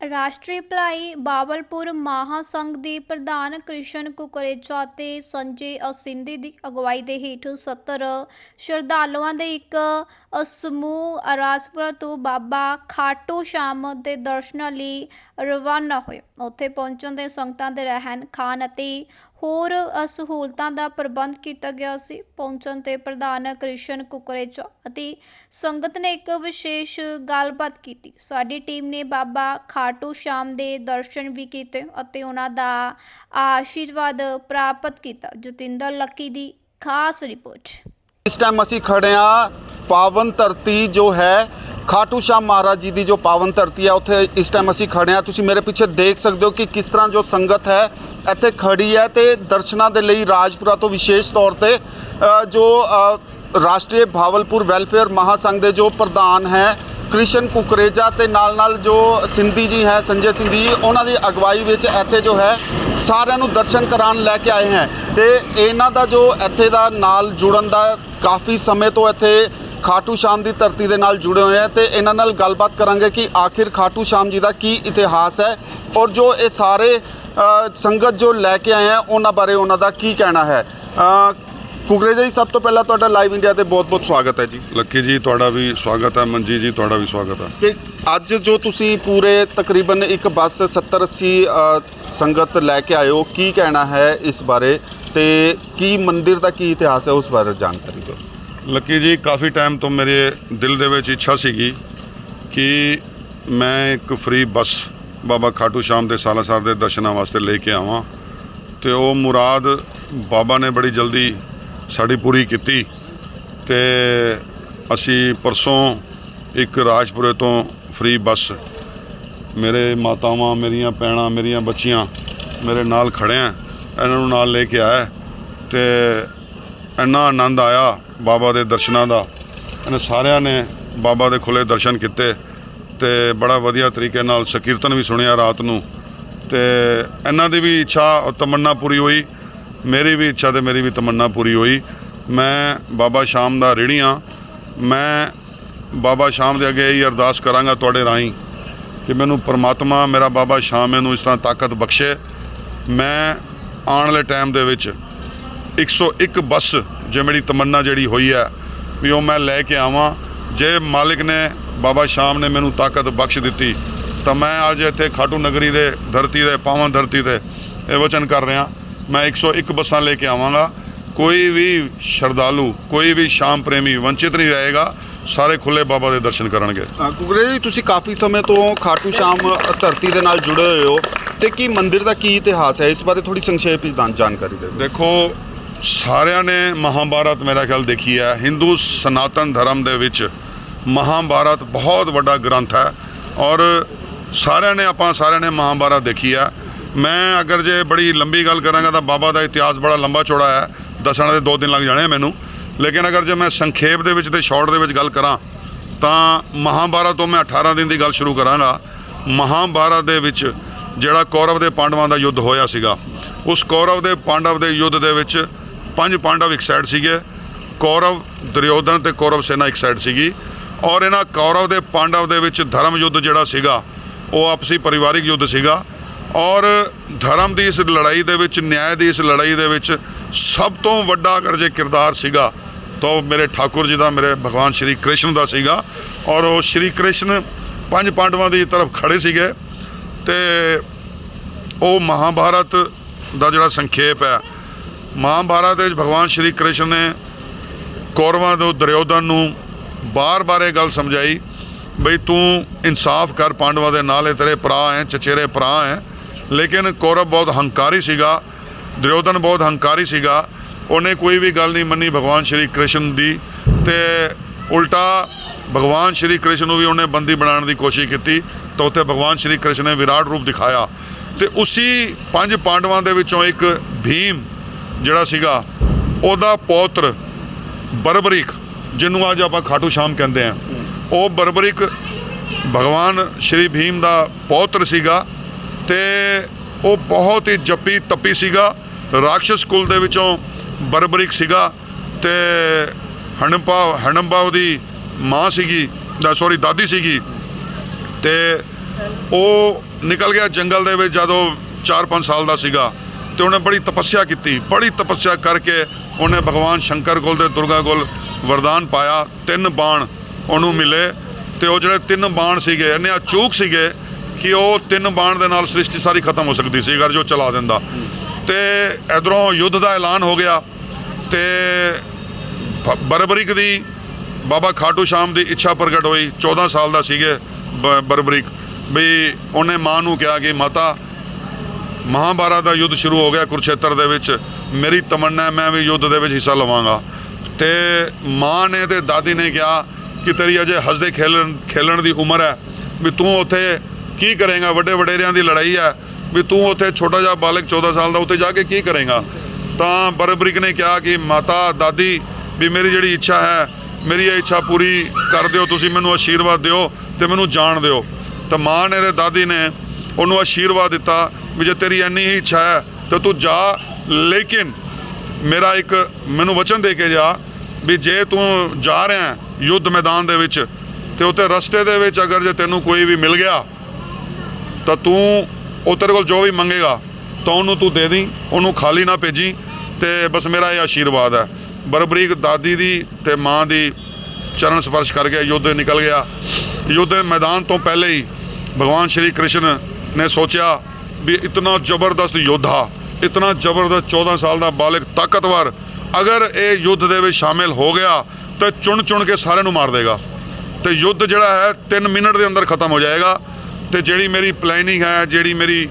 ਰਾਸ਼ਟਰੀ ਭਲਾਈ ਬਾਬਲਪੁਰ ਮਹਾਸੰਘ ਦੇ ਪ੍ਰਧਾਨ ਕ੍ਰਿਸ਼ਨ ਕੁਕਰੇਜਾ ਤੇ ਸੰਜੇ ਅਸਿੰਦੀ ਦੀ ਅਗਵਾਈ ਦੇ ਹੇਠ 70 ਸ਼ਰਧਾਲੂਆਂ ਦੇ ਇੱਕ ਸਮੂਹ ਰਾਜਪੁਰਾ ਤੋਂ ਬਾਬਾ ਖਾਟੂ ਸ਼ਾਮ ਦੇ ਦਰਸ਼ਨਾਂ ਲਈ ਰਵਾਨਾ ਹੋਏ। ਉੱਥੇ ਪਹੁੰਚਣ ਦੇ ਸੰਗਤਾਂ ਦੇ ਰਹਿਣ, ਖਾਣ ਅਤੇ ਹੋਰ ਸਹੂਲਤਾਂ ਦਾ ਪ੍ਰਬੰਧ ਕੀਤਾ ਗਿਆ ਸੀ। ਪਹੁੰਚਣ ਤੇ ਪ੍ਰਧਾਨ ਕ੍ਰਿਸ਼ਨ ਕੁਕਰੇਜਾ ਅਤੇ ਸੰਗਤ ਨੇ ਇੱਕ ਵਿਸ਼ੇਸ਼ ਗੱਲਬਾਤ ਕੀਤੀ। ਸਾਡੀ ਟੀਮ ਨੇ ਬਾਬਾ ਖਾਟੂ ਸ਼ਾਮ ਦੇ ਦਰਸ਼ਨ ਵੀ ਕੀਤੇ ਅਤੇ ਉਹਨਾਂ ਦਾ ਆਸ਼ੀਰਵਾਦ ਪ੍ਰਾਪਤ ਕੀਤਾ। ਜਤਿੰਦਰ ਲੱਕੀ ਦੀ ਖਾਸ ਰਿਪੋਰਟ। ਇਸ ਟਾਈਮ ਅਸੀਂ ਖੜੇ ਆ ਪਾਵਨ ਧਰਤੀ ਜੋ ਹੈ ਖਾਟੂ ਸ਼ਾਮ ਮਹਾਰਾਜ ਜੀ ਦੀ ਜੋ ਪਾਵਨ ਧਰਤੀ ਹੈ ਉੱਥੇ ਇਸ ਟਾਈਮ ਅਸੀਂ ਖੜੇ ਆ ਤੁਸੀਂ ਮੇਰੇ ਪਿੱਛੇ ਦੇਖ ਸਕਦੇ ਹੋ ਕਿ ਕਿਸ ਤਰ੍ਹਾਂ ਜੋ ਸੰਗਤ ਹੈ, ਇੱਥੇ ਖੜੀ ਹੈ ਤੇ ਦਰਸ਼ਨਾਂ ਦੇ ਲਈ ਰਾਜਪੁਰਾ ਤੋਂ ਵਿਸ਼ੇਸ਼ ਤੌਰ ਤੇ ਜੋ ਰਾਸ਼ਟਰੀ ਭਾਵਲਪੁਰ ਵੈਲਫੇਅਰ ਮਹਾਸੰਘ ਦੇ ਜੋ ਪ੍ਰਧਾਨ ਹੈ, ਕ੍ਰਿਸ਼ਨ ਕੁਕਰੇਜਾ ਤੇ ਨਾਲ ਨਾਲ ਜੋ ਸਿੰਧੀ ਜੀ ਹੈ, ਸੰਜੇ ਸਿੰਧੀ ਜੀ, ਉਹਨਾਂ ਦੀ ਅਗਵਾਈ ਵਿੱਚ ਇੱਥੇ ਜੋ ਹੈ, ਸਾਰਿਆਂ ਨੂੰ ਦਰਸ਼ਨ ਕਰਾਉਣ ਲੈ ਕੇ ਆਏ ਹੈ। ਤੇ ਇਹਨਾਂ ਦਾ ਜੋ ਇੱਥੇ ਦਾ ਨਾਲ ਜੁੜਨ ਦਾ ਕਾਫੀ ਸਮੇਂ ਤੋਂ ਇੱਥੇ ਖਾਟੂ ਸ਼ਾਮ ਦੀ ਧਰਤੀ ਦੇ ਨਾਲ ਜੁੜੇ ਹੋਏ ਆ ਤੇ ਇਹਨਾਂ ਨਾਲ ਗੱਲਬਾਤ ਕਰਾਂਗੇ ਕਿ ਆਖਿਰ ਖਾਟੂ ਸ਼ਾਮ ਜੀ ਦਾ ਕੀ ਇਤਿਹਾਸ ਹੈ ਔਰ ਜੋ ਇਹ ਸਾਰੇ ਸੰਗਤ ਜੋ ਲੈ ਕੇ ਆਏ ਆ ਉਹਨਾਂ ਬਾਰੇ ਉਹਨਾਂ ਦਾ ਕੀ ਕਹਿਣਾ ਹੈ। ਕੁਕਰੇਜਾ ਜੀ ਸਭ ਤੋਂ ਪਹਿਲਾਂ ਤੁਹਾਡਾ ਲਾਈਵ ਇੰਡੀਆ ਤੇ ਬਹੁਤ-ਬਹੁਤ ਸਵਾਗਤ ਹੈ ਜੀ। ਲੱਕੀ ਜੀ ਤੁਹਾਡਾ ਵੀ ਸਵਾਗਤ ਹੈ ਮਨਜੀਤ ਜੀ ਤੁਹਾਡਾ ਵੀ ਸਵਾਗਤ ਹੈ। ਕਿ ਅੱਜ ਜੋ ਤੁਸੀਂ ਪੂਰੇ ਤਕਰੀਬਨ ਇੱਕ ਬੱਸ 70 80 ਅ, ਸੰਗਤ ਲੈ ਕੇ ਆਏ ਹੋ ਕੀ ਕਹਿਣਾ ਹੈ ਇਸ ਬਾਰੇ ਤੇ ਕੀ ਮੰਦਿਰ ਦਾ ਕੀ ਇਤਿਹਾਸ ਹੈ ਉਸ ਬਾਰੇ ਜਾਣਕਾਰੀ ਦਿਓ। ਲੱਕੀ ਜੀ, ਕਾਫੀ ਟਾਈਮ ਤੋਂ ਮੇਰੇ ਦਿਲ ਦੇ ਵਿੱਚ ਇੱਛਾ ਸੀਗੀ ਕਿ ਮੈਂ ਇੱਕ ਫ੍ਰੀ ਬੱਸ ਬਾਬਾ ਖਾਟੂ ਸ਼ਾਮ ਦੇ ਸਾਲਾਸਰ ਦੇ ਦਰਸ਼ਨਾਂ ਵਾਸਤੇ ਲੈ ਕੇ ਆਵਾਂ ਤੇ ਉਹ ਮੁਰਾਦ ਬਾਬਾ ਨੇ ਬੜੀ ਜਲਦੀ ਸਾਡੀ ਪੂਰੀ ਕੀਤੀ ਤੇ ਅਸੀਂ ਪਰਸੋਂ ਇੱਕ ਰਾਜਪੁਰੇ ਤੋਂ ਫ੍ਰੀ ਬੱਸ ਮੇਰੇ ਮਾਤਾਵਾਂ, ਮੇਰੀਆਂ ਭੈਣਾਂ, ਮੇਰੀਆਂ ਬੱਚੀਆਂ ਮੇਰੇ ਨਾਲ ਖੜੇ ਆ, ਇਹਨਾਂ ਨੂੰ ਨਾਲ ਲੈ ਕੇ ਆਇਆ ਤੇ ਇੰਨਾ ਆਨੰਦ ਆਇਆ ਬਾਬਾ ਦੇ ਦਰਸ਼ਨਾਂ ਦਾ। ਇਹਨਾਂ ਸਾਰਿਆਂ ਨੇ ਬਾਬਾ ਦੇ ਖੁੱਲੇ ਦਰਸ਼ਨ ਕੀਤੇ ਤੇ ਬੜਾ ਵਧੀਆ ਤਰੀਕੇ ਨਾਲ ਸੰਕੀਰਤਨ ਵੀ ਸੁਣਿਆ ਰਾਤ ਨੂੰ। ਤੇ ਇਹਨਾਂ ਦੀ ਵੀ ਇੱਛਾ ਔਰ ਤਮੰਨਾ ਪੂਰੀ ਹੋਈ। ਮੇਰੀ ਵੀ ਇੱਛਾ ਤੇ ਮੇਰੀ ਵੀ ਤਮੰਨਾ ਪੂਰੀ ਹੋਈ। ਮੈਂ ਬਾਬਾ ਸ਼ਾਮ ਦਾ ਰਿਣੀ ਹਾਂ। ਮੈਂ ਬਾਬਾ ਸ਼ਾਮ ਦੇ ਅੱਗੇ ਇਹ ਅਰਦਾਸ ਕਰਾਂਗਾ ਤੁਹਾਡੇ ਰਾਹੀਂ ਕਿ ਮੈਨੂੰ ਪਰਮਾਤਮਾ, ਮੇਰਾ ਬਾਬਾ ਸ਼ਾਮ ਮੈਨੂੰ ਇਸ ਤਰ੍ਹਾਂ ਤਾਕਤ ਬਖਸ਼ੇ। ਮੈਂ ਆਉਣ ਵਾਲੇ ਟਾਈਮ ਦੇ ਵਿੱਚ 101 ਬੱਸ ਜੇ ਮੇਰੀ ਤਮੰਨਾ ਜਿਹੜੀ ਹੋਈ ਹੈ ਵੀ ਉਹ ਮੈਂ ਲੈ ਕੇ ਆਵਾਂ। ਜੇ ਮਾਲਿਕ ਨੇ ਬਾਬਾ ਸ਼ਾਮ ਨੇ ਮੈਨੂੰ ਤਾਕਤ ਬਖਸ਼ ਦਿੱਤੀ ਤਾਂ ਮੈਂ ਅੱਜ ਇੱਥੇ ਖਾਟੂ ਨਗਰੀ ਦੇ ਧਰਤੀ ਦੇ ਪਾਵਨ ਧਰਤੀ ਤੇ ਇਹ ਵਚਨ ਕਰ ਰਿਹਾ। ਮੈਂ 101 ਬੱਸਾਂ ਲੈ ਕੇ ਆਵਾਂਗਾ। ਕੋਈ ਵੀ ਸ਼ਰਧਾਲੂ ਕੋਈ ਵੀ ਸ਼ਾਮ ਪ੍ਰੇਮੀ ਵੰਚਿਤ ਨਹੀਂ ਰਹੇਗਾ। ਸਾਰੇ ਖੁੱਲੇ ਬਾਬਾ ਦੇ ਦਰਸ਼ਨ ਕਰਨਗੇ। ਕੁਕਰੇਜਾ ਜੀ ਤੁਸੀਂ ਕਾਫੀ ਸਮੇਂ ਤੋਂ ਖਾਟੂ ਸ਼ਾਮ ਧਰਤੀ ਦੇ ਨਾਲ ਜੁੜੇ ਹੋਏ ਹੋ। ਤੇ ਕੀ ਮੰਦਿਰ ਦਾ ਕੀ ਇਤਿਹਾਸ ਹੈ? ਇਸ ਬਾਰੇ ਥੋੜੀ ਸੰਖੇਪ ਵਿੱਚ ਜਾਣ- ਜਾਣਕਾਰੀ ਦਿਓ। ਦੇਖੋ ਸਾਰਿਆਂ ਨੇ ਮਹਾਭਾਰਤ ਮੇਰਾ ਖਿਆਲ ਦੇਖੀ ਹੈ। ਹਿੰਦੂ ਸਨਾਤਨ ਧਰਮ ਦੇ ਵਿੱਚ ਮਹਾਭਾਰਤ ਬਹੁਤ ਵੱਡਾ ਗ੍ਰੰਥ ਹੈ ਔਰ ਸਾਰਿਆਂ ਨੇ ਆਪਾਂ ਸਾਰਿਆਂ ਨੇ ਮਹਾਭਾਰਤ ਦੇਖੀ ਹੈ। ਮੈਂ ਅਗਰ ਜੇ ਬੜੀ ਲੰਬੀ ਗੱਲ ਕਰਾਂਗਾ ਤਾਂ ਬਾਬਾ ਦਾ ਇਤਿਹਾਸ ਬੜਾ ਲੰਬਾ ਚੌੜਾ ਹੈ। ਦੱਸਣ ਦੇ 2 ਦਿਨ ਲੱਗ ਜਾਣੇ ਆ ਮੈਨੂੰ। ਲੇਕਿਨ ਅਗਰ ਜੇ ਮੈਂ ਸੰਖੇਪ ਦੇ ਵਿੱਚ ਤੇ ਸ਼ਾਰਟ ਦੇ ਵਿੱਚ ਗੱਲ ਕਰਾਂ ਤਾਂ ਮਹਾਭਾਰਤ ਤੋਂ ਮੈਂ 18 ਦਿਨ ਦੀ ਗੱਲ ਸ਼ੁਰੂ ਕਰਾਂਗਾ। ਮਹਾਭਾਰਤ ਦੇ ਵਿੱਚ ਜਿਹੜਾ ਕੌਰਵ ਦੇ ਪਾਂਡਵਾਂ ਦਾ ਯੁੱਧ ਹੋਇਆ ਸੀਗਾ, ਉਸ ਕੌਰਵ ਦੇ ਪਾਂਡਵ ਦੇ ਯੁੱਧ ਦੇ ਵਿੱਚ ਪੰਜ ਪਾਂਡਵ ਇੱਕ ਸਾਈਡ ਸੀਗੇ, ਕੌਰਵ ਦੁਰਯੋਧਨ ਤੇ ਕੌਰਵ ਸੈਨਾ ਇੱਕ ਸਾਈਡ ਸੀਗੀ ਔਰ ਇਹਨਾਂ ਕੌਰਵ ਦੇ ਪਾਂਡਵ ਦੇ ਵਿੱਚ ਧਰਮ ਯੁੱਧ ਜਿਹੜਾ ਸੀਗਾ, ਉਹ ਆਪਸੀ ਪਰਿਵਾਰਿਕ ਯੁੱਧ ਸੀਗਾ ਔਰ ਧਰਮ ਦੀ ਇਸ ਲੜਾਈ ਦੇ ਵਿੱਚ, ਨਿਆਂ ਦੀ ਇਸ ਲੜਾਈ ਦੇ ਵਿੱਚ ਸਭ ਤੋਂ ਵੱਡਾ ਅਗਰ ਜੇ ਕਿਰਦਾਰ ਸੀਗਾ, ਤਾਂ ਉਹ ਮੇਰੇ ਠਾਕੁਰ ਜੀ ਦਾ, ਮੇਰੇ ਭਗਵਾਨ ਸ਼੍ਰੀ ਕ੍ਰਿਸ਼ਨ ਦਾ ਸੀਗਾ ਔਰ ਉਹ ਸ਼੍ਰੀ ਕ੍ਰਿਸ਼ਨ ਪੰਜ ਪਾਂਡਵਾਂ ਦੀ ਤਰਫ ਖੜੇ ਸੀਗੇ ਤੇ ਉਹ ਮਹਾਭਾਰਤ ਦਾ ਜਿਹੜਾ ਸੰਖੇਪ ਹੈ ਮਹਾਭਾਰਤ ਵਿੱਚ ਭਗਵਾਨ ਸ਼੍ਰੀ ਕ੍ਰਿਸ਼ਨ ਨੇ ਕੌਰਵਾਂ ਦੇ ਦੁਰਯੋਧਨ ਨੂੰ ਬਾਰ-ਬਾਰ ਇਹ ਗੱਲ ਸਮਝਾਈ ਬਈ ਤੂੰ ਇਨਸਾਫ ਕਰ, ਪਾਂਡਵਾਂ ਦੇ ਨਾਲ ਇਹ ਤੇਰੇ ਭਰਾ ਹੈ, ਚਚੇਰੇ ਭਰਾ ਹੈ। ਲੇਕਿਨ ਕੌਰਵ ਬਹੁਤ ਹੰਕਾਰੀ ਸੀਗਾ, ਦੁਰਯੋਧਨ ਬਹੁਤ ਹੰਕਾਰੀ ਸੀਗਾ। ਉਹਨੇ ਕੋਈ ਵੀ ਗੱਲ ਨਹੀਂ ਮੰਨੀ ਭਗਵਾਨ ਸ਼੍ਰੀ ਕ੍ਰਿਸ਼ਨ ਦੀ ਤੇ ਉਲਟਾ ਭਗਵਾਨ ਸ਼੍ਰੀ ਕ੍ਰਿਸ਼ਨ ਨੂੰ ਵੀ ਉਹਨੇ ਬੰਦੀ ਬਣਾਉਣ ਦੀ ਕੋਸ਼ਿਸ਼ ਕੀਤੀ ਤਾਂ ਉੱਥੇ ਭਗਵਾਨ ਸ਼੍ਰੀ ਕ੍ਰਿਸ਼ਨ ਨੇ ਵਿਰਾਟ ਰੂਪ ਦਿਖਾਇਆ। ਤੇ ਉਸੀ ਪੰਜ ਪਾਂਡਵਾਂ ਦੇ ਵਿੱਚੋਂ ਇੱਕ ਭੀਮ ਜਿਹੜਾ ਸੀਗਾ, ਉਹਦਾ ਪੌਤਰ ਬਰਬਰੀਕ, ਜਿਹਨੂੰ ਅੱਜ ਆਪਾਂ ਖਾਟੂ ਸ਼ਾਮ ਕਹਿੰਦੇ ਆ ਉਹ ਬਰਬਰੀਕ ਭਗਵਾਨ ਸ਼੍ਰੀ ਭੀਮ ਦਾ ਪੌਤਰ ਸੀਗਾ ਤੇ ਉਹ ਬਹੁਤ ਹੀ ਜੱਪੀ ਤੱਪੀ ਸੀਗਾ, ਰਾਖਸ਼ ਕੁਲ ਦੇ ਵਿੱਚੋਂ ਬਰਬਰੀਕ ਸੀਗਾ ਤੇ ਹਣਪਾ, ਹਣੰਬਾ ਉਹਦੀ ਮਾਂ ਸੀਗੀ ਦਾ ਸੌਰੀ ਦਾਦੀ ਸੀਗੀ ਤੇ ਉਹ ਨਿਕਲ ਗਿਆ ਜੰਗਲ ਦੇ ਵਿੱਚ ਜਦੋਂ 4-5 ਸਾਲ ਦਾ ਸੀਗਾ। ਤੇ ਉਹਨੇ ਬੜੀ ਤਪੱਸਿਆ ਕੀਤੀ, ਬੜੀ ਤਪੱਸਿਆ ਕਰਕੇ ਉਹਨੇ ਭਗਵਾਨ ਸ਼ੰਕਰ ਕੋਲ ਤੇ ਦੁਰਗਾ ਕੋਲ ਵਰਦਾਨ ਪਾਇਆ, ਤਿੰਨ ਬਾਣ ਉਹਨੂੰ ਮਿਲੇ ਤੇ ਉਹ ਜਿਹੜੇ ਤਿੰਨ ਬਾਣ ਸੀਗੇ, ਇੰਨੇ ਅਚੂਕ ਸੀਗੇ ਕਿ ਉਹ ਤਿੰਨ ਬਾਣ ਦੇ ਨਾਲ ਸ੍ਰਿਸ਼ਟੀ ਸਾਰੀ ਖਤਮ ਹੋ ਸਕਦੀ ਸੀ, ਅਗਰ ਜੋ ਚਲਾ ਦਿੰਦਾ। ਤੇ ਇਧਰੋਂ ਯੁੱਧ ਦਾ ਐਲਾਨ ਹੋ ਗਿਆ ਤੇ ਬਰਬਰੀਕ ਦੀ, ਬਾਬਾ ਖਾਟੂ ਸ਼ਾਮ ਦੀ ਇੱਛਾ ਪ੍ਰਗਟ ਹੋਈ 14 ਸਾਲ ਦਾ ਸੀਗੇ ਬ- ਬਰਬਰੀਕ, ਵੀ ਉਹਨੇ ਮਾਂ ਨੂੰ ਕਿਹਾ ਕਿ ਮਾਤਾ ਮਹਾਭਾਰਤ ਦਾ ਯੁੱਧ ਸ਼ੁਰੂ ਹੋ ਗਿਆ ਕੁਰੂਕਸ਼ੇਤਰ ਦੇ ਵਿੱਚ। ਮੇਰੀ ਤਮੰਨਾ ਹੈ, ਮੈਂ ਵੀ ਯੁੱਧ ਦੇ ਵਿੱਚ ਹਿੱਸਾ ਲਵਾਂਗਾ। ਤੇ ਮਾਂ ਨੇ ਤੇ ਦਾਦੀ ਨੇ ਕਿਹਾ ਕਿ ਤੇਰੀ ਅਜੇ ਹੱਸਦੇ ਖੇਲਣ ਖੇਲਣ ਦੀ ਉਮਰ ਹੈ ਵੀ ਤੂੰ ਉੱਥੇ ਕੀ ਕਰੇਗਾ? ਵੱਡੇ ਵਡੇਰਿਆਂ ਦੀ ਲੜਾਈ ਹੈ ਵੀ ਤੂੰ ਉੱਥੇ ਛੋਟਾ ਜਿਹਾ ਬਾਲਕ 14 ਸਾਲ ਦਾ ਉੱਥੇ ਜਾ ਕੇ ਕੀ ਕਰੇਗਾ? ਤਾਂ ਬਰਬਰਿਕ ਨੇ ਕਿਹਾ ਕਿ ਮਾਤਾ, ਦਾਦੀ ਵੀ ਮੇਰੀ ਜਿਹੜੀ ਇੱਛਾ ਹੈ, ਮੇਰੀ ਇਹ ਇੱਛਾ ਪੂਰੀ ਕਰ ਦਿਓ, ਤੁਸੀਂ ਮੈਨੂੰ ਆਸ਼ੀਰਵਾਦ ਦਿਓ ਤੇ ਮੈਨੂੰ ਜਾਣ ਦਿਓ। ਤਾਂ ਮਾਂ ਨੇ ਤੇ ਦਾਦੀ ਨੇ ਉਹਨੂੰ ਆਸ਼ੀਰਵਾਦ ਦਿੱਤਾ ਵੀ ਜੇ ਤੇਰੀ ਇੰਨੀ ਹੀ ਇੱਛਾ ਹੈ, ਤਾਂ ਤੂੰ ਜਾ। ਲੇਕਿਨ ਮੇਰਾ ਇੱਕ ਮੈਨੂੰ ਵਚਨ ਦੇ ਕੇ ਜਾ ਵੀ ਜੇ ਤੂੰ ਜਾ ਰਿਹਾ ਯੁੱਧ ਮੈਦਾਨ ਦੇ ਵਿੱਚ, ਤੇ ਉੱਤੇ ਰਸਤੇ ਦੇ ਵਿੱਚ ਅਗਰ ਜੇ ਤੈਨੂੰ ਕੋਈ ਵੀ ਮਿਲ ਗਿਆ, ਤਾਂ ਤੂੰ ਉਹ ਤੇਰੇ ਕੋਲ ਜੋ ਵੀ ਮੰਗੇਗਾ, ਤਾਂ ਉਹਨੂੰ ਤੂੰ ਦੇ ਦੀ, ਉਹਨੂੰ ਖਾਲੀ ਨਾ ਭੇਜੀ, ਤੇ ਬਸ ਮੇਰਾ ਇਹ ਆਸ਼ੀਰਵਾਦ ਹੈ। ਬਰਬਰੀਕ ਦਾਦੀ ਦੀ ਤੇ ਮਾਂ ਦੀ ਚਰਨ ਸਪਰਸ਼ ਕਰਕੇ ਯੁੱਧ ਨਿਕਲ ਗਿਆ। ਯੁੱਧ ਮੈਦਾਨ ਤੋਂ ਪਹਿਲੇ ਹੀ ਭਗਵਾਨ ਸ਼੍ਰੀ ਕ੍ਰਿਸ਼ਨ ਨੇ ਸੋਚਿਆ ਵੀ ਇਤਨਾ ਜ਼ਬਰਦਸਤ ਯੋਧਾ, ਇਤਨਾ ਜ਼ਬਰਦਸਤ 14 ਸਾਲ ਦਾ ਬਾਲਕ ਤਾਕਤਵਰ, ਅਗਰ ਇਹ ਯੁੱਧ ਦੇ ਵਿੱਚ ਸ਼ਾਮਿਲ ਹੋ ਗਿਆ, ਤਾਂ ਚੁਣ ਚੁਣ ਕੇ ਸਾਰਿਆਂ ਨੂੰ ਮਾਰ ਦੇਗਾ। ਤੇ ਯੁੱਧ ਜਿਹੜਾ ਹੈ 3 ਮਿੰਟ ਦੇ ਅੰਦਰ ਖਤਮ ਹੋ ਜਾਏਗਾ। ਤੇ ਜਿਹੜੀ ਮੇਰੀ ਪਲੈਨਿੰਗ ਹੈ, ਜਿਹੜੀ ਮੇਰੀ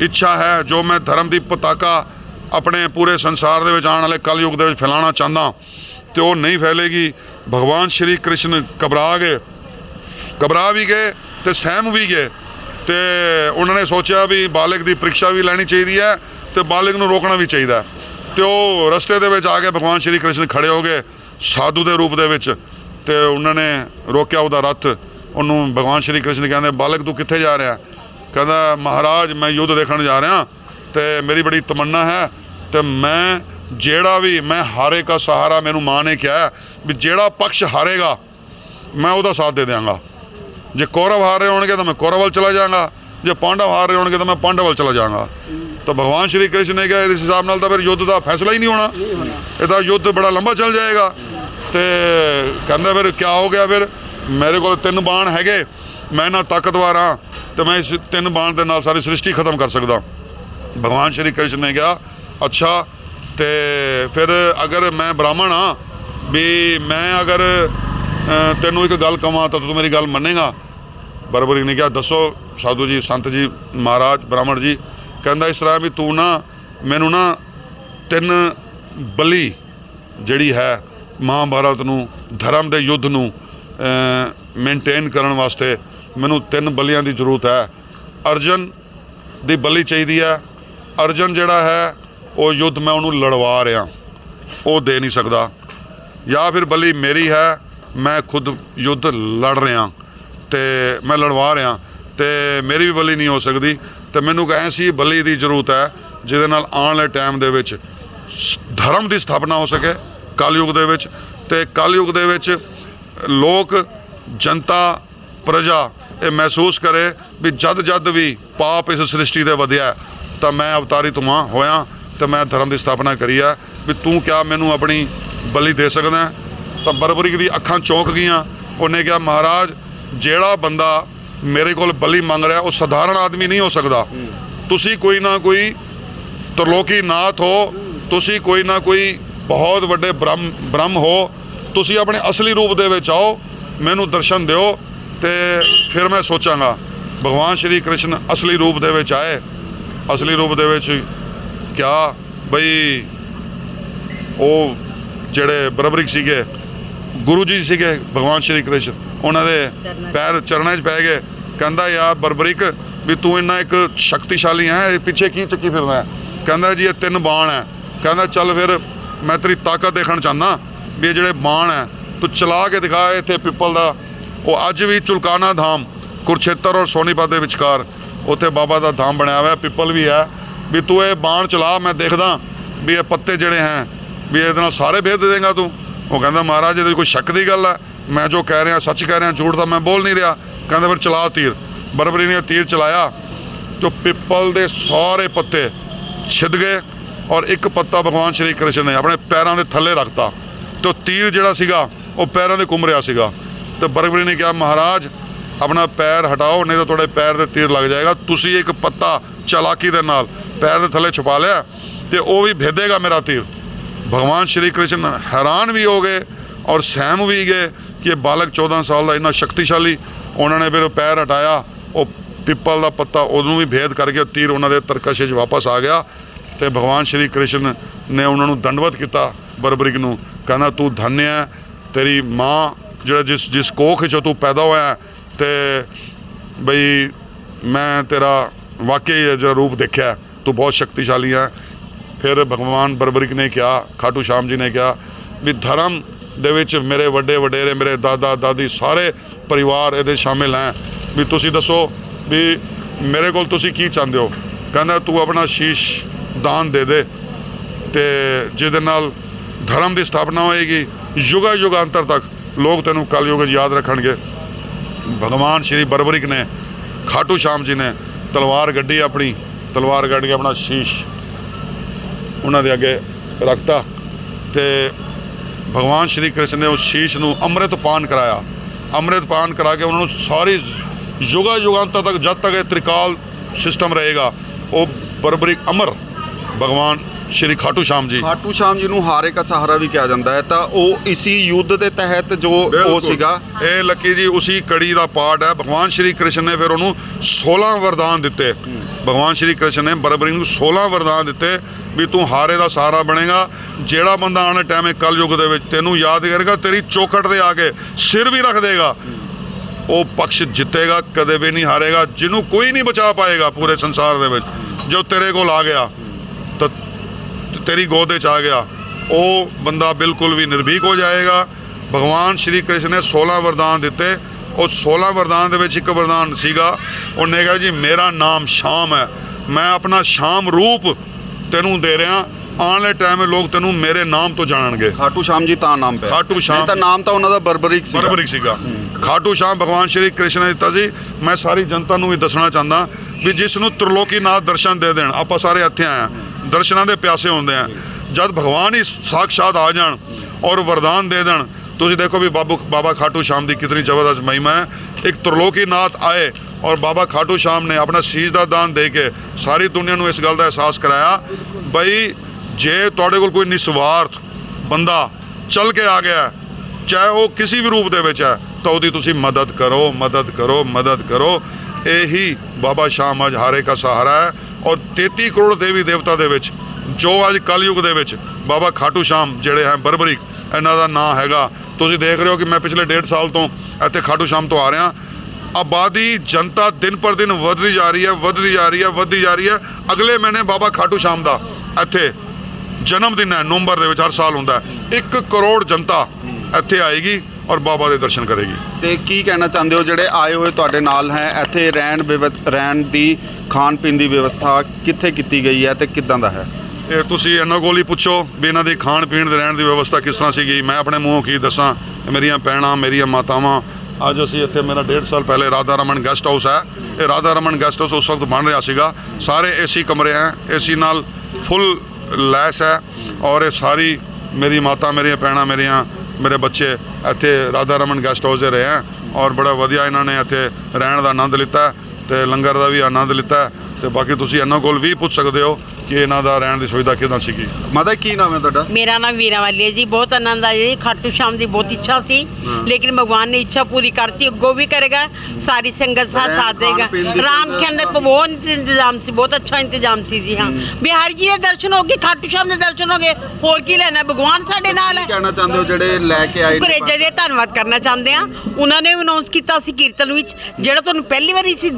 ਇੱਛਾ ਹੈ, ਜੋ ਮੈਂ ਧਰਮ ਦੀ ਪਤਾਕਾ ਆਪਣੇ ਪੂਰੇ ਸੰਸਾਰ ਦੇ ਵਿੱਚ ਆਉਣ ਵਾਲੇ ਕਲਯੁਗ ਦੇ ਵਿੱਚ ਫੈਲਾਉਣਾ ਚਾਹੁੰਦਾ, ਤੇ ਉਹ ਨਹੀਂ ਫੈਲੇਗੀ। ਭਗਵਾਨ ਸ਼੍ਰੀ ਕ੍ਰਿਸ਼ਨ ਘਬਰਾ ਗਏ। ਘਬਰਾ ਵੀ ਗਏ ਤੇ ਸਹਿਮ ਵੀ ਗਏ। ਤੇ ਉਹਨਾਂ ਨੇ ਸੋਚਿਆ ਵੀ ਬਾਲਗ ਦੀ ਪ੍ਰੀਖਿਆ ਵੀ ਲੈਣੀ ਚਾਹੀਦੀ ਹੈ ਤੇ ਬਾਲਗ ਨੂੰ ਰੋਕਣਾ ਵੀ ਚਾਹੀਦਾ ਹੈ। ਤੇ ਉਹ ਰਸਤੇ ਦੇ ਵਿੱਚ ਆ ਕੇ ਭਗਵਾਨ ਸ਼੍ਰੀ ਕ੍ਰਿਸ਼ਨ ਖੜੇ ਹੋ ਗਏ ਸਾਧੂ ਦੇ ਰੂਪ ਦੇ ਵਿੱਚ ਤੇ ਉਹਨਾਂ ਨੇ ਰੋਕਿਆ ਉਹਦਾ ਰੱਥ। ਉਹਨੂੰ ਭਗਵਾਨ ਸ਼੍ਰੀ ਕ੍ਰਿਸ਼ਨ ਕਹਿੰਦੇ ਬਾਲਕ ਤੂੰ ਕਿੱਥੇ ਜਾ ਰਿਹਾ? ਕਹਿੰਦਾ, ਮਹਾਰਾਜ, ਮੈਂ ਯੁੱਧ ਦੇਖਣ ਜਾ ਰਿਹਾ ਤੇ ਮੇਰੀ ਬੜੀ ਤਮੰਨਾ ਹੈ ਤੇ ਮੈਂ ਜਿਹੜਾ ਵੀ, ਮੈਂ ਹਾਰੇ ਕਾ ਸਹਾਰਾ ਮੈਨੂੰ ਮਾਂ ਨੇ ਕਿਹਾ ਵੀ ਜਿਹੜਾ ਪਕਸ਼ ਹਾਰੇਗਾ, ਮੈਂ ਉਹਦਾ ਸਾਥ ਦੇ ਦਿਆਂਗਾ। ਜੇ ਕੌਰਵ ਹਾਰ ਰਹੇ ਹੋਣਗੇ ਤਾਂ ਮੈਂ ਕੌਰਵ ਵੱਲ ਚਲਾ ਜਾਵਾਂਗਾ ਜੇ ਪਾਂਡਵ ਹਾਰ ਰਹੇ ਹੋਣਗੇ ਤਾਂ ਮੈਂ ਪਾਂਡਵ ਵੱਲ ਚਲਾ ਜਾਵਾਂਗਾ ਤਾਂ ਭਗਵਾਨ ਸ਼੍ਰੀ ਕ੍ਰਿਸ਼ਨ ਨੇ ਕਿਹਾ ਇਸ ਹਿਸਾਬ ਨਾਲ ਤਾਂ ਫਿਰ ਯੁੱਧ ਦਾ ਫੈਸਲਾ ਹੀ ਨਹੀਂ ਹੋਣਾ। ਇਹਦਾ ਯੁੱਧ ਬੜਾ ਲੰਬਾ ਚੱਲ ਜਾਏਗਾ। ਤੇ ਕਹਿੰਦਾ ਫਿਰ ਕੀ ਹੋ ਗਿਆ ਫਿਰ? ਮੇਰੇ ਕੋਲ ਤਿੰਨ ਬਾਣ ਹੈਗੇ। ਮੈਂ ਨਾ ਤਾਕਤਵਰ ਹਾਂ ਤੇ ਮੈਂ ਇਸ ਤਿੰਨ ਬਾਣ ਦੇ ਨਾਲ ਸਾਰੀ ਸ੍ਰਿਸ਼ਟੀ ਖਤਮ ਕਰ ਸਕਦਾ। ਭਗਵਾਨ ਸ਼੍ਰੀ ਕ੍ਰਿਸ਼ਨ ਨੇ ਕਿਹਾ ਅੱਛਾ ਤੇ ਫਿਰ ਅਗਰ ਮੈਂ ਬ੍ਰਾਹਮਣ ਹਾਂ ਵੀ ਮੈਂ ਅਗਰ ਤੈਨੂੰ ਇੱਕ ਗੱਲ ਕਵਾਂ ਤਾਂ ਤੂੰ ਮੇਰੀ ਗੱਲ ਮੰਨੇਗਾ। ਬਰਬਰੀ ਨੇ ਕਿਹਾ, ਦੱਸੋ ਸਾਧੂ ਜੀ, ਸੰਤ ਜੀ, ਮਹਾਰਾਜ, ਬ੍ਰਾਹਮਣ ਜੀ। ਕਹਿੰਦਾ, ਇਸ ਤਰ੍ਹਾਂ ਵੀ ਤੂੰ ਨਾ, ਮੈਨੂੰ ਨਾ ਤਿੰਨ ਬਲੀ ਜਿਹੜੀ ਹੈ ਮਹਾਭਾਰਤ ਨੂੰ, ਧਰਮ ਦੇ ਯੁੱਧ ਨੂੰ ਮੇਨਟੇਨ ਕਰਨ ਵਾਸਤੇ ਮੈਨੂੰ ਤਿੰਨ ਬਲੀਆਂ ਦੀ ਜ਼ਰੂਰਤ ਹੈ। ਅਰਜਨ ਦੀ ਬਲੀ ਚਾਹੀਦੀ ਹੈ। ਅਰਜਨ ਜਿਹੜਾ ਹੈ, ਉਹ ਯੁੱਧ ਮੈਂ ਉਹਨੂੰ ਲੜਵਾ ਰਿਹਾ। ਉਹ ਦੇ ਨਹੀਂ ਸਕਦਾ। ਜਾਂ ਫਿਰ ਬਲੀ ਮੇਰੀ ਹੈ ਮੈਂ ਖੁਦ ਯੁੱਧ ਲੜ ਰਿਹਾ, ਤੇ ਮੈਂ ਲੜਵਾ ਰਿਹਾ, ਤੇ ਮੇਰੀ ਵੀ ਬਲੀ ਨਹੀਂ ਹੋ ਸਕਦੀ। ਤੇ ਮੈਨੂੰ ਇੱਕ ਐਸੀ ਬਲੀ ਦੀ ਜ਼ਰੂਰਤ ਹੈ, ਜਿਹਦੇ ਨਾਲ ਆਉਣ ਵਾਲੇ ਟਾਈਮ ਦੇ ਵਿੱਚ ਸ- ਧਰਮ ਦੀ ਸਥਾਪਨਾ ਹੋ ਸਕੇ ਕਲਯੁਗ ਦੇ ਵਿੱਚ। ਤੇ ਕਲਯੁਗ ਦੇ ਵਿੱਚ ਲੋਕ, ਜਨਤਾ, ਪ੍ਰਜਾ ਇਹ ਮਹਿਸੂਸ ਕਰੇ ਵੀ ਜਦ ਜਦ ਵੀ ਪਾਪ ਇਸ ਸ੍ਰਿਸ਼ਟੀ ਦੇ ਵਧਿਆ, ਤਾਂ ਮੈਂ ਅਵਤਾਰੀ ਤੁਮਾ ਹੋਇਆ ਤੇ ਮੈਂ ਧਰਮ ਦੀ ਸਥਾਪਨਾ ਕਰੀ ਹੈ ਵੀ ਤੂੰ ਕਿਆ ਮੈਨੂੰ ਆਪਣੀ ਬਲੀ ਦੇ ਸਕਦਾ ਤਾਂ ਬਰਬਰੀ ਦੀ ਅੱਖਾਂ ਚੌਂਕ ਗਈਆਂ। ਉਹਨੇ ਕਿਹਾ, ਮਹਾਰਾਜ, ਜਿਹੜਾ ਬੰਦਾ ਮੇਰੇ ਕੋਲ ਬਲੀ ਮੰਗ ਰਿਹਾ, ਉਹ ਸਧਾਰਨ ਆਦਮੀ ਨਹੀਂ ਹੋ ਸਕਦਾ। ਤੁਸੀਂ ਕੋਈ ਨਾ ਕੋਈ ਤਰਲੋਕੀ ਨਾਥ ਹੋ, ਤੁਸੀਂ ਕੋਈ ਨਾ ਕੋਈ ਬਹੁਤ ਵੱਡੇ ਬ੍ਰਹਮ ਬ੍ਰਹਮ ਹੋ, ਤੁਸੀਂ ਆਪਣੇ ਅਸਲੀ ਰੂਪ ਦੇ ਵਿੱਚ ਆਓ, ਮੈਨੂੰ ਦਰਸ਼ਨ ਦਿਓ ਤੇ ਫਿਰ ਮੈਂ ਸੋਚਾਂਗਾ, ਭਗਵਾਨ ਸ਼੍ਰੀ ਕ੍ਰਿਸ਼ਨ ਅਸਲੀ ਰੂਪ ਦੇ ਵਿੱਚ ਆਏ। ਅਸਲੀ ਰੂਪ ਦੇ ਵਿੱਚ ਕਿਆ ਬਈ, ਉਹ ਜਿਹੜੇ ਬਰਬਰਿਕ ਸੀਗੇ ਗੁਰੂ ਜੀ ਸੀਗੇ ਭਗਵਾਨ ਸ਼੍ਰੀ ਕ੍ਰਿਸ਼ਨ। ਉਹਨਾਂ ਦੇ ਪੈਰ ਚਰਨਾਂ 'ਚ ਪੈ ਗਏ। ਕਹਿੰਦਾ ਯਾਰ ਬਰਬਰਿਕ ਵੀ ਤੂੰ ਇੰਨਾ ਇੱਕ ਸ਼ਕਤੀਸ਼ਾਲੀ ਹੈ ਇਹ ਪਿੱਛੇ ਕੀ ਚੱਕੀ ਫਿਰਦਾ ਹੈ? ਕਹਿੰਦਾ ਜੀ ਇਹ ਤਿੰਨ ਬਾਣ ਹੈ। ਕਹਿੰਦਾ ਚੱਲ ਫਿਰ ਮੈਂ ਤੇਰੀ ਤਾਕਤ ਦੇਖਣ ਚਾਹੁੰਦਾ ਵੀ ਇਹ ਜਿਹੜੇ ਬਾਣ ਹੈ ਤੂੰ ਚਲਾ ਕੇ ਦਿਖਾ ਇੱਥੇ ਪਿੱਪਲ ਦਾ। ਉਹ ਅੱਜ ਵੀ ਚੁਲਕਾਨਾ ਧਾਮ ਕੁਰਛੇਤਰ ਔਰ ਸੋਨੀਪਤ ਦੇ ਵਿਚਕਾਰ ਉੱਥੇ ਬਾਬਾ ਦਾ ਧਾਮ ਬਣਿਆ ਹੋਇਆ ਪਿੱਪਲ ਵੀ ਹੈ। ਵੀ ਤੂੰ ਇਹ ਬਾਣ ਚਲਾ ਮੈਂ ਦੇਖਦਾ ਵੀ ਇਹ ਪੱਤੇ ਜਿਹੜੇ ਹੈ ਵੀ ਇਹਦੇ ਨਾਲ ਸਾਰੇ ਦੇ ਦੇਂਗਾ ਤੂੰ? ਉਹ ਕਹਿੰਦਾ, ਮਹਾਰਾਜ, ਇਹਦੇ 'ਚ ਕੋਈ ਸ਼ੱਕ ਦੀ ਗੱਲ ਹੈ ਮੈਂ ਜੋ ਕਹਿ ਰਿਹਾ, ਸੱਚ ਕਹਿ ਰਿਹਾ, ਝੂਠ ਤਾਂ ਮੈਂ ਬੋਲ ਨਹੀਂ ਰਿਹਾ। ਕਹਿੰਦਾ, ਫਿਰ ਚਲਾ ਤੀਰ। ਬਰਬਰੀ ਨੇ ਤੀਰ ਚਲਾਇਆ ਜੋ ਪਿੱਪਲ ਦੇ ਸਾਰੇ ਪੱਤੇ ਛਿਦ ਗਏ ਔਰ ਇੱਕ ਪੱਤਾ ਭਗਵਾਨ ਸ਼੍ਰੀ ਕ੍ਰਿਸ਼ਨ ਨੇ ਆਪਣੇ ਪੈਰਾਂ ਦੇ ਥੱਲੇ ਰੱਖਤਾ। ਤੇ ਉਹ ਤੀਰ ਜਿਹੜਾ ਸੀਗਾ, ਉਹ ਪੈਰਾਂ ਦੇ ਘੁੰਮ ਰਿਹਾ ਸੀਗਾ। ਤੇ ਬਰਬਰੀ ਨੇ ਕਿਹਾ, ਮਹਾਰਾਜ, ਆਪਣਾ ਪੈਰ ਹਟਾਓ, ਨਹੀਂ ਤਾਂ ਤੁਹਾਡੇ ਪੈਰ ਦੇ ਤੀਰ ਲੱਗ ਜਾਏਗਾ। ਤੁਸੀਂ ਇੱਕ ਪੱਤਾ ਚਲਾਕੀ ਦੇ ਨਾਲ ਪੈਰ ਦੇ ਥੱਲੇ ਛੁਪਾ ਲਿਆ ਤੇ ਉਹ ਵੀ ਭੇਦੇਗਾ ਮੇਰਾ ਤੀਰ। ਭਗਵਾਨ ਸ਼੍ਰੀ ਕ੍ਰਿਸ਼ਨ ਹੈਰਾਨ ਵੀ ਹੋ ਗਏ ਔਰ ਸਹਿਮ ਵੀ ਗਏ ਕਿ ਇਹ ਬਾਲਕ 14 ਸਾਲ ਦਾ ਇੰਨਾ ਸ਼ਕਤੀਸ਼ਾਲੀ ਉਹਨਾਂ ਨੇ ਫਿਰ ਉਹ ਪੈਰ ਹਟਾਇਆ ਉਹ ਪਿੱਪਲ ਦਾ ਪੱਤਾ ਉਹਨੂੰ ਵੀ ਭੇਦ ਕਰਕੇ ਤੀਰ ਉਹਨਾਂ ਦੇ ਤਰਕਸ਼ੇ 'ਚ ਵਾਪਸ ਆ ਗਿਆ ਤੇ ਭਗਵਾਨ ਸ਼੍ਰੀ ਕ੍ਰਿਸ਼ਨ ਨੇ ਉਹਨਾਂ ਨੂੰ ਦੰਡਵਤ ਕੀਤਾ ਬਰਬਰਿਕ ਨੂੰ ਕਹਿੰਦਾ ਤੂੰ ਧੰਨ ਹੈ ਤੇਰੀ ਮਾਂ ਜਿਹੜਾ ਜਿਸ ਜਿਸ ਕੋਖ 'ਚੋਂ ਤੂੰ ਪੈਦਾ ਹੋਇਆ ਹੈ, ਤੇ ਬਈ ਮੈਂ ਤੇਰਾ ਵਾਕਈ ਇਹ ਜਿਹੜਾ ਰੂਪ ਦੇਖਿਆ ਤੂੰ ਬਹੁਤ ਸ਼ਕਤੀਸ਼ਾਲੀ ਹੈ। ਫਿਰ ਭਗਵਾਨ ਬਰਬਰਿਕ ਨੇ ਕਿਹਾ, ਖਾਟੂ ਸ਼ਾਮ ਜੀ ਨੇ ਕਿਹਾ ਵੀ ਧਰਮ ਦੇ ਵਿੱਚ ਮੇਰੇ ਵੱਡੇ ਵਡੇਰੇ, ਮੇਰੇ ਦਾਦਾ, ਦਾਦੀ ਸਾਰੇ ਪਰਿਵਾਰ ਇਹਦੇ ਸ਼ਾਮਿਲ ਹੈ। ਵੀ ਤੁਸੀਂ ਦੱਸੋ ਵੀ ਮੇਰੇ ਕੋਲ ਤੁਸੀਂ ਕੀ ਚਾਹੁੰਦੇ ਹੋ? ਕਹਿੰਦਾ, ਤੂੰ ਆਪਣਾ ਸ਼ੀਸ਼ ਦਾਨ ਦੇ ਦੇ ਤੇ ਜਿਹਦੇ ਨਾਲ ਧਰਮ ਦੀ ਸਥਾਪਨਾ ਹੋਏਗੀ, ਯੁਗਾ ਯੁਗਾਂਤਰ ਤੱਕ ਲੋਕ ਤੈਨੂੰ ਕਲਯੁਗ 'ਚ ਯਾਦ ਰੱਖਣਗੇ। ਭਗਵਾਨ ਸ਼੍ਰੀ ਬਰਬਰਿਕ ਨੇ, ਖਾਟੂ ਸ਼ਾਮ ਜੀ ਨੇ ਤਲਵਾਰ ਗੱਡੀ ਆਪਣੀ, ਤਲਵਾਰ ਗੱਡ ਕੇ ਆਪਣਾ ਸ਼ੀਸ਼ ਉਹਨਾਂ ਦੇ ਅੱਗੇ ਰੱਖਤਾ ਤੇ ਭਗਵਾਨ ਸ਼੍ਰੀ ਕ੍ਰਿਸ਼ਨ ਨੇ ਉਸ ਸ਼ੀਸ਼ ਨੂੰ ਅੰਮ੍ਰਿਤ ਪਾਨ ਕਰਾਇਆ। ਅੰਮ੍ਰਿਤ ਪਾਨ ਕਰਾ ਕੇ ਉਹਨਾਂ ਨੂੰ ਸਾਰੀ ਯੁਗਾ ਯੁਗਾਂਤਾਂ ਤੱਕ ਜਦ ਤੱਕ ਇਹ ਤ੍ਰਿਕਾਲ ਸਿਸਟਮ ਰਹੇਗਾ ਉਹ ਬਰਬਰਿਕ ਅਮਰ ਭਗਵਾਨ ਸ਼੍ਰੀ ਖਾਟੂ ਸ਼ਾਮ ਜੀ। ਖਾਟੂ ਸ਼ਾਮ ਜੀ ਨੂੰ ਹਾਰੇ ਕਾ ਸਹਾਰਾ ਵੀ ਕਿਹਾ ਜਾਂਦਾ ਹੈ। ਤਾਂ ਉਹ ਇਸੀ ਯੁੱਧ ਦੇ ਤਹਿਤ ਜੋ ਉਹ। ਸੀਗਾ। ਇਹ ਲੱਕੀ ਜੀ ਉਸੇ ਕੜੀ ਦਾ ਪਾਰਟ ਹੈ। ਭਗਵਾਨ ਸ਼੍ਰੀ ਕ੍ਰਿਸ਼ਨ ਨੇ ਫਿਰ ਉਹਨੂੰ 16 ਵਰਦਾਨ ਦਿੱਤੇ। ਭਗਵਾਨ ਸ਼੍ਰੀ ਕ੍ਰਿਸ਼ਨ ਨੇ ਬਰਬਰੀ ਨੂੰ 16 ਵਰਦਾਨ ਦਿੱਤੇ। ਵੀ ਤੂੰ ਹਾਰੇ ਦਾ ਸਹਾਰਾ ਬਣੇਗਾ। ਜਿਹੜਾ ਬੰਦਾ ਆਣੇ ਟਾਈਮ ਕਲਯੁਗ ਦੇ ਵਿੱਚ ਤੈਨੂੰ ਯਾਦ ਕਰੇਗਾ, ਤੇਰੀ ਚੌਖਟ ਤੇ ਆ ਕੇ ਸਿਰ ਵੀ ਰੱਖ ਦੇਗਾ। ਉਹ ਪਕਸ਼ ਜਿੱਤੇਗਾ, ਕਦੇ ਵੀ ਨਹੀਂ ਹਾਰੇਗਾ, ਜਿਹਨੂੰ ਕੋਈ ਨਹੀਂ ਬਚਾ ਪਾਏਗਾ ਪੂਰੇ ਸੰਸਾਰ ਦੇ ਵਿੱਚ। ਜੋ ਤੇਰੇ ਕੋਲ ਆ ਗਿਆ, ਤਾਂ ਤੇ ਤੇਰੀ ਗੋਦ ਵਿੱਚ ਆ ਗਿਆ। ਉਹ ਬੰਦਾ ਬਿਲਕੁਲ ਵੀ ਨਿਰਭੀਕ ਹੋ ਜਾਏਗਾ। ਭਗਵਾਨ ਸ਼੍ਰੀ ਕ੍ਰਿਸ਼ਨ ਨੇ 16 ਵਰਦਾਨ ਦਿੱਤੇ। ਉਹ 16 ਵਰਦਾਨ ਦੇ ਵਿੱਚ ਇੱਕ ਵਰਦਾਨ ਸੀਗਾ। ਉਹਨੇ ਕਿਹਾ ਜੀ, ਮੇਰਾ ਨਾਮ ਸ਼ਾਮ ਹੈ। ਮੈਂ ਆਪਣਾ ਸ਼ਾਮ ਰੂਪ ਤੈਨੂੰ ਦੇ ਰਿਹਾ ਆਉਣ ਵਾਲੇ ਟਾਈਮ 'ਚ ਲੋਕ ਤੈਨੂੰ ਮੇਰੇ ਨਾਮ ਤੋਂ ਜਾਣਨਗੇ। ਖਾਟੂ ਸ਼ਾਮ ਜੀ ਤਾਂ ਨਾਮ ਪਿਆ ਖਾਟੂ ਸ਼ਾਮ। ਨਹੀਂ ਤਾਂ ਨਾਮ ਤਾਂ ਉਹਨਾਂ ਦਾ ਬਰਬਰਿਕ ਸੀ ਬਰਬਰਿਕ ਸੀਗਾ। ਖਾਟੂ ਸ਼ਾਮ ਭਗਵਾਨ ਸ਼੍ਰੀ ਕ੍ਰਿਸ਼ਨ ਨੇ ਦਿੱਤਾ ਸੀ। ਮੈਂ ਸਾਰੀ ਜਨਤਾ ਨੂੰ ਵੀ ਦੱਸਣਾ ਚਾਹੁੰਦਾ ਵੀ ਜਿਸ ਨੂੰ ਤ੍ਰਿਲੋਕੀਨਾਥ ਦਰਸ਼ਨ ਦੇ ਦੇਣ ਆਪਾਂ ਸਾਰੇ ਇੱਥੇ ਆਏ ਹਾਂ। ਦਰਸ਼ਨਾਂ ਦੇ ਪਿਆਸੇ ਹੁੰਦੇ ਆ। ਜਦ ਭਗਵਾਨ ਹੀ ਸਾਖਸ਼ਾਤ ਆ ਜਾਣ ਔਰ ਵਰਦਾਨ ਦੇ ਦੇਣ ਤੁਸੀਂ ਦੇਖੋ ਵੀ ਬਾਬੂ ਬਾਬਾ ਖਾਟੂ ਸ਼ਾਮ ਦੀ ਕਿਤਨੀ ਜ਼ਬਰਦਸਤ ਮਹਿਮਾ ਹੈ। ਇੱਕ ਤ੍ਰਿਲੋਕੀਨਾਥ ਆਏ ਔਰ ਬਾਬਾ ਖਾਟੂ ਸ਼ਾਮ ਨੇ ਆਪਣਾ ਸੀਸ ਦਾ ਦਾਨ ਦੇ ਕੇ ਸਾਰੀ ਦੁਨੀਆ ਨੂੰ ਇਸ ਗੱਲ ਦਾ ਅਹਿਸਾਸ ਕਰਾਇਆ, ਬਈ ਜੇ ਤੁਹਾਡੇ ਕੋਲ ਕੋਈ ਨਿਸਵਾਰਥ ਬੰਦਾ ਚੱਲ ਕੇ ਆ ਗਿਆ, ਚਾਹੇ ਉਹ ਕਿਸੇ ਵੀ ਰੂਪ ਦੇ ਵਿੱਚ ਹੈ, ਤਾਂ ਉਹਦੀ ਤੁਸੀਂ ਮਦਦ ਕਰੋ ਮਦਦ ਕਰੋ ਮਦਦ ਕਰੋ। ਇਹੀ ਬਾਬਾ ਸ਼ਾਮ ਅੱਜ ਹਾਰੇ ਦਾ ਸਹਾਰਾ ਹੈ ਔਰ 33 ਕਰੋੜ ਦੇਵੀ ਦੇਵਤਾ ਦੇ ਵਿੱਚ, ਜੋ ਅੱਜ ਕਲਯੁਗ ਦੇ ਵਿੱਚ ਬਾਬਾ ਖਾਟੂ ਸ਼ਾਮ ਜਿਹੜੇ ਹੈ ਬਰਬਰੀਕ, ਇਹਨਾਂ ਦਾ ਨਾਂ ਹੈਗਾ। ਤੁਸੀਂ ਦੇਖ ਰਹੇ ਹੋ ਕਿ ਮੈਂ ਪਿਛਲੇ ਡੇਢ ਸਾਲ ਤੋਂ ਇੱਥੇ ਖਾਟੂ ਸ਼ਾਮ ਤੋਂ ਆ ਰਿਹਾ। ਆਬਾਦੀ ਜਨਤਾ ਦਿਨ ਪਰ ਦਿਨ ਵੱਧਦੀ ਜਾ ਰਹੀ ਹੈ ਵੱਧਦੀ ਜਾ ਰਹੀ ਹੈ ਵੱਧਦੀ ਜਾ ਰਹੀ ਹੈ। ਅਗਲੇ ਮਹੀਨੇ ਬਾਬਾ ਖਾਟੂ ਸ਼ਾਮ ਦਾ ਇੱਥੇ ਜਨਮ ਦਿਨ ਹੈ ਨਵੰਬਰ ਦੇ ਵਿੱਚ ਹਰ ਸਾਲ ਹੁੰਦਾ ਹੈ। 1 ਕਰੋੜ ਜਨਤਾ ਇੱਥੇ ਆਏਗੀ ਔਰ ਬਾਬਾ ਦੇ ਦਰਸ਼ਨ ਕਰੇਗੀ। ਤੇ ਕੀ ਕਹਿਣਾ ਚਾਹੁੰਦੇ ਹੋ? ਜਿਹੜੇ ਆਏ ਹੋਏ ਤੁਹਾਡੇ ਨਾਲ ਹੈ ਇੱਥੇ ਰਹਿਣ ਰਹਿਣ ਦੀ ਖਾਣ ਪੀਣ ਦੀ ਵਿਵਸਥਾ ਕਿੱਥੇ ਕੀਤੀ ਗਈ ਹੈ ਤੇ ਕਿੱਦਾਂ ਦਾ ਹੈ? ਇਹ ਤੁਸੀਂ ਇਹਨਾਂ ਕੋਲ ਹੀ ਪੁੱਛੋ ਵੀ ਇਹਨਾਂ ਦੀ ਖਾਣ ਪੀਣ ਦੇ ਰਹਿਣ ਦੀ ਵਿਵਸਥਾ ਕਿਸ ਤਰ੍ਹਾਂ ਸੀਗੀ। ਮੈਂ ਆਪਣੇ ਮੂੰਹੋਂ ਕੀ ਦੱਸਾਂ? ਮੇਰੀਆਂ ਭੈਣਾਂ ਮੇਰੀਆਂ ਮਾਤਾਵਾਂ ਅੱਜ ਅਸੀਂ ਇੱਥੇ ਮੇਰਾ ਡੇਢ ਸਾਲ ਪਹਿਲੇ ਰਾਧਾ ਰਮਨ ਗੈਸਟ ਹਾਊਸ ਹੈ। ਇਹ ਰਾਧਾ ਰਮਨ ਗੈਸਟ ਹਾਊਸ ਉਸ ਵਕਤ ਬਣ ਰਿਹਾ ਸੀਗਾ। ਸਾਰੇ ਏਸੀ ਕਮਰੇ ਹੈ। ਏਸੀ ਨਾਲ ਫੁੱਲ ਲੈਸ ਹੈ। ਔਰ ਇਹ ਸਾਰੀ ਮੇਰੀ ਮਾਤਾ, ਮੇਰੀਆਂ ਭੈਣਾਂ, ਮੇਰੀਆਂ, ਮੇਰੇ ਬੱਚੇ ਇੱਥੇ ਰਾਧਾ ਰਮਨ ਗੈਸਟ ਹਾਊਸ ਦੇ ਰਹੇ ਹੈ। ਔਰ ਬੜਾ ਵਧੀਆ ਇਹਨਾਂ ਨੇ ਇੱਥੇ ਰਹਿਣ ਦਾ ਆਨੰਦ ਲਿੱਤਾ ਹੈ ਤੇ ਲੰਗਰ ਦਾ ਵੀ ਆਨੰਦ ਲਿੱਤਾ ਹੈ। ਤੇ ਬਾਕੀ ਤੁਸੀਂ ਇਹਨਾਂ ਕੋਲ ਵੀ ਪੁੱਛ ਸਕਦੇ ਹੋ। ਕਿ ਇਹਨਾਂ ਦਾ ਰਹਿਣ ਦੀ ਸੁਵਿਧਾ ਕਿਦਾਂ ਸੀਗੀ? ਮਾਤਾ ਕੀ ਨਾਮ ਹੈ ਤੁਹਾਡਾ? ਮੇਰਾ ਨਾਮ ਵੀਰਾ ਵਾਲੀ ਹੈ ਜੀ ਬਹੁਤ ਆਨੰਦ ਆਇਆ ਜੀ। ਖਾਟੂ ਸ਼ਾਮ ਦੀ ਬਹੁਤ ਇੱਛਾ ਸੀ ਲੇਕਿਨ ਭਗਵਾਨ ਨੇ ਇੱਛਾ ਪੂਰੀ ਕਰਤੀ ਅੱਗੋਂ ਵੀ ਕਰੇਗਾ ਸਾਰੀ ਸੰਗਤ ਸਾਥ ਸਾਥ ਦੇਗਾ। ਰਾਮ ਵਿਵਸਥਾ। ਖੰਡ ਬਹੁਤ ਇੰਤਜ਼ਾਮ ਸੀ ਬਹੁਤ ਅੱਛਾ ਇੰਤਜ਼ਾਮ ਸੀ ਜੀ ਹਾਂ। ਬਿਹਾਰੀ ਜੀ ਦੇ ਦਰਸ਼ਨ ਹੋ ਗਏ ਖਾਟੂ ਸ਼ਾਮ ਦੇ ਦਰਸ਼ਨ ਹੋ ਗਏ ਹੋਰ ਕੀ ਲੈਣਾ? ਭਗਵਾਨ ਸਾਡੇ ਨਾਲ ਹੈ। ਕੀ ਕਹਿਣਾ ਚਾਹੁੰਦੇ ਹੋ ਜਿਹੜੇ ਲੈ ਕੇ ਆਏ ਨੇ ਕੁਰੇਜਾ ਦੇ ਧੰਨਵਾਦ ਕਰਨਾ ਚਾਹੁੰਦੇ ਆ ਉਹਨਾਂ ਨੇ ਅਨਾਉਂਸ ਕੀਤਾ ਸੀ ਕੀਰਤਨ ਵਿੱਚ ਜਿਹੜਾ ਤੁਹਾਨੂੰ ਪਹਿਲੀ ਵਾਰੀ ਸੀ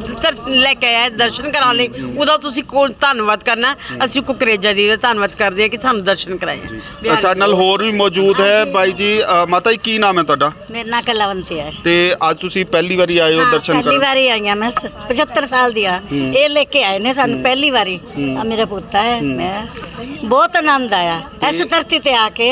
ਲੈ ਕੇ ਆਇਆ ਦਰਸ਼ਨ ਕਰਾਉਣ ਲਈ ਉਹਦਾ ਤੁਸੀਂ ਕੋਲ ਧੰਨਵਾਦ ਕਰਨਾ। ਅਸੀਂ ਕੁਕਰੇਜਾ ਜੀ ਦਾ ਧੰਨਵਾਦ ਕਰਦੇ ਆ ਕਿ ਸਾਨੂੰ ਦਰਸ਼ਨ ਕਰਾਏ ਅ, ਸਾਡੇ ਨਾਲ ਹੋਰ ਵੀ ਮੌਜੂਦ ਹੈ ਬਾਈ ਜੀ ਅ, ਮਾਤਾ ਜੀ ਕੀ ਨਾਮ ਹੈ ਤੁਹਾਡਾ? ਮੇਰਾ ਨਾਂ ਕਲਾਵੰਤੀ ਹੈ। ਤੇ ਅੱਜ ਤੁਸੀਂ ਪਹਿਲੀ ਵਾਰੀ ਆਏ ਹੋ ਹਾਂ, ਦਰਸ਼ਨ ਪਹਿਲੀ ਕਰਨ? ਵਾਰੀ ਆਈਆਂ ਮੈਂ ਸ- 75 ਸਾਲ ਦੀ ਆ ਇਹ ਲੈ ਕੇ ਆਏ ਨੇ ਸਾਨੂੰ ਪਹਿਲੀ ਵਾਰੀ। ਆ ਮੇਰਾ ਪੁੱਤ ਹੈ ਮੈਂ। ਬਹੁਤ ਆਨੰਦ ਆਇਆ। ਇਸ ਧਰਤੀ ਤੇ ਆ ਕੇ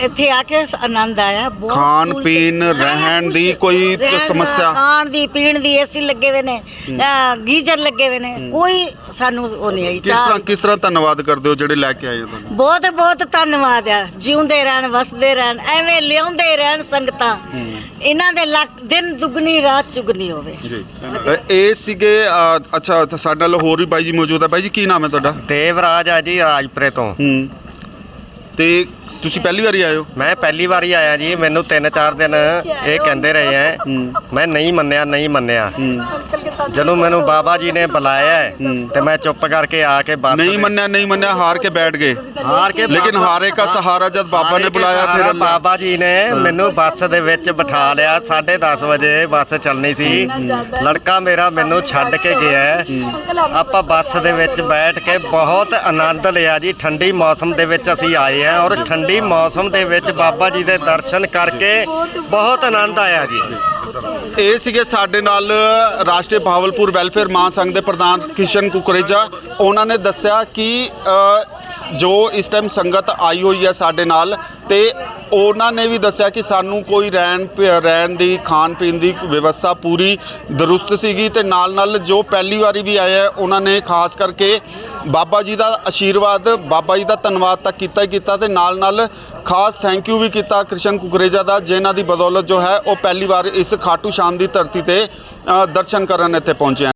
ਇੱਥੇ ਆ ਕੇ ਆਨੰਦ ਆਇਆ। ਬਹੁਤ ਖਾਣ ਸਹੂਲਤ- ਪੀਣ, ਰਹਿਣ ਕੁਛ। ਦੀ ਕੋਈ ਰਹਿਣ ਦਾ, ਸਮੱਸਿਆ? ਖਾਣ ਦੀ ਪੀਣ ਦੀ ਏਸੀ ਲੱਗੇ ਹੋਏ ਨੇ ਅਹ ਗੀਜ਼ਰ ਲੱਗੇ ਹੋਏ ਨੇ ਕੋਈ ਸਾਨੂੰ ਉਹ ਨਹੀਂ ਆਈ ਕਿਸ ਤਰ੍ਹਾਂ ਚਾਹ। ਕਿਸ ਤਰ੍ਹਾਂ ਧੰਨਵਾਦ ਕਰਦੇ ਹੋ ਜਿਹੜੇ ਲੈ ਕੇ ਆਏ ਹੋ ਤੁਹਾਨੂੰ? ਬਹੁਤ ਬਹੁਤ ਧੰਨਵਾਦ ਆ। ਜਿਉਂਦੇ ਰਹਿਣ ਵਸਦੇ ਰਹਿਣ ਐਵੇਂ ਲਿਆਉਂਦੇ ਰਹਿਣ ਸੰਗਤਾਂ। ਇਹਨਾਂ ਦੇ ਲੱਕ ਦਿਨ ਦੁਗਣੀ ਰਾਤ ਚੁਗਣੀ ਹੋਵੇ। ਜੀ। ਇਹ ਸੀਗੇ ਅ, ਅੱਛਾ ਤਾਂ ਸਾਡੇ ਨਾਲ ਹੋਰ ਵੀ ਬਾਈ ਜੀ ਮੌਜੂਦ ਹੈ ਬਾਈ ਜੀ ਕੀ ਨਾਮ ਹੈ ਤੁਹਾਡਾ? ਦੇਵਰਾਜ ਆ ਜੀ ਰਾਜਪੁਰੇ ਤੋਂ। ਹੂੰ। ਤੇ ਤੁਸੀਂ ਪਹਿਲੀ ਵਾਰੀ ਆਏ ਹੋ? ਮੈਂ ਪਹਿਲੀ ਵਾਰੀ ਆਇਆ ਜੀ ਮੈਨੂੰ 3-4 ਦਿਨ ਇਹ ਕਹਿੰਦੇ ਰਹੇ ਐ ਮੈਂ ਨਹੀਂ ਮੰਨਿਆ ਨਹੀਂ ਮੰਨਿਆ। ਜਦੋਂ ਮੈਨੂੰ ਬਾਬਾ ਜੀ ਨੇ ਬੁਲਾਇਆ ਹੈ, ਤੇ ਮੈਂ ਚੁੱਪ ਕਰਕੇ ਆ ਕੇ ਬੱਸ ਨਹੀਂ ਦੇ- ਮੰਨਿਆ ਨਹੀਂ ਮੰਨਿਆ ਹਾਰ ਕੇ ਬੈਠ ਗਏ। ਹਾਰ ਕੇ ਲੇਕਿਨ ਬਾਬਾ- ਹਾਰੇ ਕਾ ਸਹਾਰਾ ਜਦ ਬਾਬਾ ਨੇ ਬੁਲਾਇਆ ਫਿਰ ਅੱਲਾ ਬਾਬਾ ਜੀ ਨੇ ਮੈਨੂੰ ਬੱਸ ਦੇ ਵਿੱਚ ਬਿਠਾ ਲਿਆ 10:30 ਵਜੇ ਬੱਸ ਚੱਲਣੀ ਸੀ। ਲੜਕਾ ਮੇਰਾ ਮੈਨੂੰ ਛੱਡ ਕੇ ਗਿਆ ਹੈ। ਆਪਾਂ ਬੱਸ ਦੇ ਵਿੱਚ ਬੈਠ ਕੇ ਬਹੁਤ ਆਨੰਦ ਲਿਆ ਜੀ। ਠੰਡੀ ਮੌਸਮ ਦੇ ਵਿੱਚ ਅਸੀਂ ਆਏ ਹਾਂ ਔਰ ਠੰਡੀ ਮੌਸਮ ਦੇ ਵਿੱਚ ਬਾਬਾ ਜੀ ਦੇ ਦਰਸ਼ਨ ਕਰਕੇ ਬਹੁਤ ਆਨੰਦ ਆਇਆ ਜੀ। ਇਹ ਸੀਗੇ ਸਾਡੇ ਨਾਲ ਰਾਸ਼ਟਰੀ ਭਾਵਲਪੁਰ ਵੈਲਫੇਅਰ ਮਹਾਸੰਘ ਦੇ ਪ੍ਰਧਾਨ ਕਿਸ਼ਨ ਕੁਕਰੇਜਾ। ਉਹਨਾਂ ਨੇ ਦੱਸਿਆ ਕਿ ਜੋ ਇਸ ਟਾਈਮ ਸੰਗਤ ਆਈ ਹੋਈ ਹੈ ਸਾਡੇ ਨਾਲ ਤੇ ਉਹਨਾਂ ਨੇ ਵੀ ਦੱਸਿਆ ਕਿ ਸਾਨੂੰ ਕੋਈ ਰਹਿਣ ਪ- ਰਹਿਣ ਦੀ, ਖਾਣ ਪੀਣ ਦੀ ਵਿਵਸਥਾ ਪੂਰੀ ਦਰੁਸਤ ਸੀਗੀ ਤੇ ਨਾਲ ਨਾਲ ਜੋ ਪਹਿਲੀ ਵਾਰੀ ਵੀ ਆਏ ਹੈ ਉਹਨਾਂ ਨੇ ਖਾਸ ਕਰਕੇ ਬਾਬਾ ਜੀ ਦਾ ਆਸ਼ੀਰਵਾਦ ਬਾਬਾ ਜੀ ਦਾ ਧੰਨਵਾਦ ਤਾਂ ਕੀਤਾ ਹੀ ਕੀਤਾ ਤੇ ਨਾਲ ਨਾਲ ਖਾਸ ਥੈਂਕ ਯੂ ਵੀ ਕੀਤਾ ਕ੍ਰਿਸ਼ਨ ਕੁਕਰੇਜਾ ਦਾ, ਜਿਨ੍ਹਾਂ ਦੀ ਬਦੌਲਤ ਜੋ ਹੈ ਉਹ ਪਹਿਲੀ ਵਾਰ ਇਸ ਖਾਟੂ ਸ਼ਾਮ ਦੀ ਧਰਤੀ ਤੇ ਅ, ਦਰਸ਼ਨ ਕਰਨ ਇੱਥੇ ਪਹੁੰਚੇ